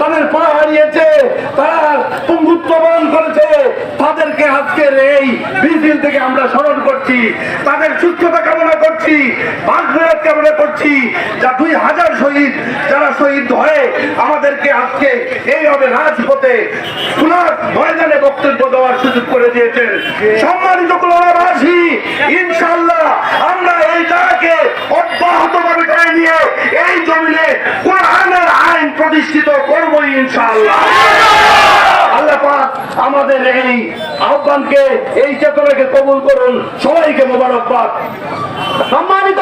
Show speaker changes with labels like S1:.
S1: তাদের পা হারিয়েছে, তারা পঙ্গুত্ব করেছে। তাদেরকে এই থেকে আমরা স্মরণ করছি। তাদের সুস্থতা কামনা করছি কামনা করছি, যা দুই হাজার শহীদ, যারা শহীদ হয়ে আমাদেরকে আজকে এইভাবে রাজপথে খোলার ময়দানে বক্তব্য দেওয়ার সুযোগ করে দিয়েছেন। সম্মানিত কুলাবাসী ইনশাল্লাহ আমরা এই জায়গাকে অব্যাহতভাবে করে নিয়ে এই জমিনে কোরআনের আইন প্রতিষ্ঠিত করব ইনশাআল্লাহ। আল্লাহ পাক আমাদের এই আহ্বানকে, এই চেতনাকে কবুল করুন। সবাইকে মোবারকবাদ।
S2: সম্মানিত